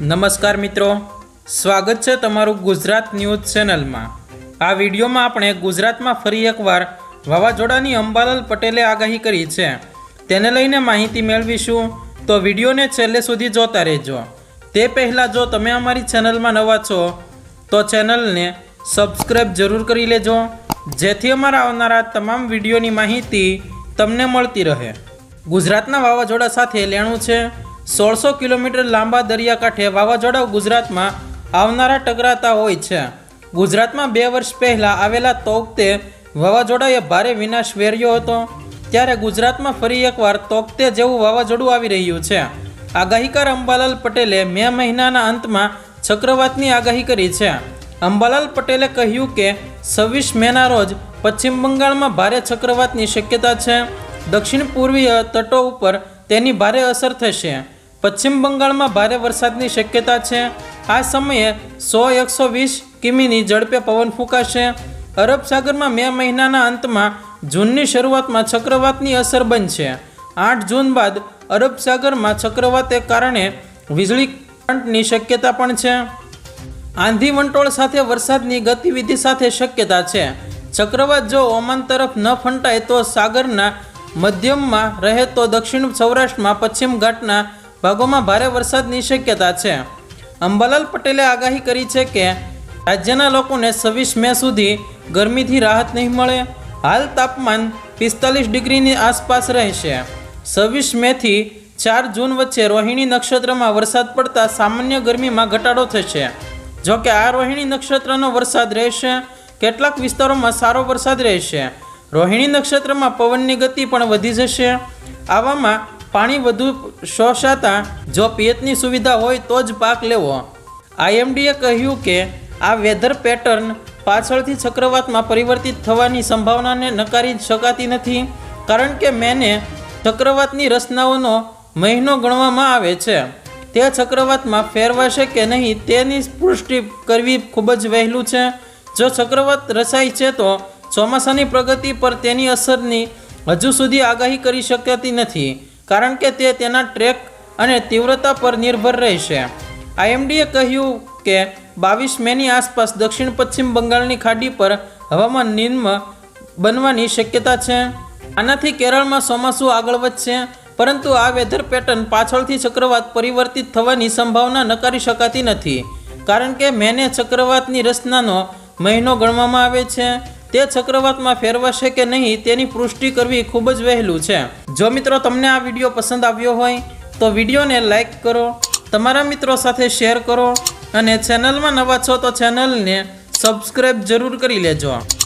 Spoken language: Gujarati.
નમસ્કાર મિત્રો. સ્વાગત છે તમારું ગુજરાત ન્યૂઝ ચેનલમાં. આ વિડીયોમાં આપણે ગુજરાતમાં ફરી એકવાર વાવાઝોડાની અંબાલાલ પટેલે આગાહી કરી છે. તેને લઈને માહિતી મેળવીશું. તો વિડીયોને છેલ્લે સુધી જોતા રહેજો. તે પહેલાં જો તમે અમારી ચેનલમાં નવા છો, તો ચેનલને સબસ્ક્રાઈબ જરૂર કરી લેજો. જેથી અમારા આવનારા તમામ વિડીયોની માહિતી તમને મળતી રહે. ગુજરાતના વાવાઝોડા સાથે લેણું છે. સોળસો કિલોમીટર લાંબા દરિયાકાંઠે વાવાઝોડા ગુજરાતમાં આવનારા ટકરાતા હોય છે. ગુજરાતમાં બે વર્ષ પહેલાં આવેલા તોકતે વાવાઝોડાએ ભારે વિનાશ વેર્યો હતો. ત્યારે ગુજરાતમાં ફરી એકવાર તોકતે જેવું વાવાઝોડું આવી રહ્યું છે. આગાહીકાર અંબાલાલ પટેલે મે મહિનાના અંતમાં ચક્રવાતની આગાહી કરી છે. અંબાલાલ પટેલે કહ્યું કે છવ્વીસ મેના રોજ પશ્ચિમ બંગાળમાં ભારે ચક્રવાતની શક્યતા છે. દક્ષિણ પૂર્વીય તટો ઉપર તેની ભારે અસર થશે. પશ્ચિમ બંગાળમાં ભારે વરસાદની શક્યતા છે. આ સમયે સો એકસો વીસ કિમીની ઝડપે પવન ફૂંકાશે. અરબ સાગરમાં મે મહિનાના અંતમાં જૂનની શરૂઆતમાં ચક્રવાતની અસર બનશે. આઠ જૂન બાદ અરબ સાગરમાં ચક્રવાતે કારણે વીજળી કરંટની શક્યતા પણ છે. આંધી વંટોળ સાથે વરસાદની ગતિવિધિ સાથે શક્યતા છે. ચક્રવાત જો ઓમાન તરફ ન ફંટાય તો સાગરના મધ્યમમાં રહે તો દક્ષિણ સૌરાષ્ટ્રમાં પશ્ચિમ ઘાટના ભાગોમાં ભારે વરસાદની શક્યતા છે. અંબાલાલ પટેલે આગાહી કરી છે કે, રાજ્યના લોકોને છવ્વીસ મે સુધી ગરમીથી રાહત નહીં મળે. હાલ તાપમાન પિસ્તાલીસ ડિગ્રીની આસપાસ રહેશે. છવ્વીસ મેથી ચાર જૂન વચ્ચે રોહિણી નક્ષત્રમાં વરસાદ પડતા સામાન્ય ગરમીમાં ઘટાડો થશે. જો કે આ રોહિણી નક્ષત્રનો વરસાદ રહેશે, કેટલાક વિસ્તારોમાં સારો વરસાદ રહેશે. રોહિણી નક્ષત્રમાં પવનની ગતિ પણ વધી જશે. આવામાં પાણી વધુ શોષાતા જો પિયતની સુવિધા હોય તો જ પાક લેવો. આઈએમડીએ કહ્યું કે આ વેધર પેટર્ન પાછળથી ચક્રવાતમાં પરિવર્તિત થવાની સંભાવનાને નકારી શકાતી નથી, કારણ કે મેને ચક્રવાતની રચનાઓનો મહિનો ગણવામાં આવે છે. તે ચક્રવાતમાં ફેરવાશે કે નહીં તેની પુષ્ટિ કરવી ખૂબ જ વહેલું છે. જો ચક્રવાત રચાય છે તો ચોમાસાની પ્રગતિ પર તેની અસરની હજુ સુધી આગાહી કરી શકાતી નથી. કારણ કે તે તેના ટ્રેક અને તીવ્રતા પર નિર્ભર રહેશે. આઈએમડીએ કહ્યું કે, બાવીસ મેની આસપાસ દક્ષિણ પશ્ચિમ બંગાળની ખાડી પર હવામાન નિમ્ન બનવાની શક્યતા છે. આનાથી કેરળમાં ચોમાસું આગળ વધશે, પરંતુ આ વેધર પેટર્ન પાછળથી ચક્રવાત પરિવર્તિત થવાની સંભાવના નકારી શકાતી નથી, કારણ કે મેને ચક્રવાતની રચનાનો મહિનો ગણવામાં આવે છે. તે ચક્રવાતમાં ફેરવાશે કે નહીં તેની પુષ્ટિ કરવી ખૂબ જ વહેલું છે. જો મિત્રો તમને આ વીડિયો પસંદ આવ્યો હોય, તો વિડીયોને લાઇક કરો, તમારા મિત્રો સાથે શેર કરો અને ચેનલમાં નવા છો તો ચેનલને સબસ્ક્રાઈબ જરૂર કરી લેજો.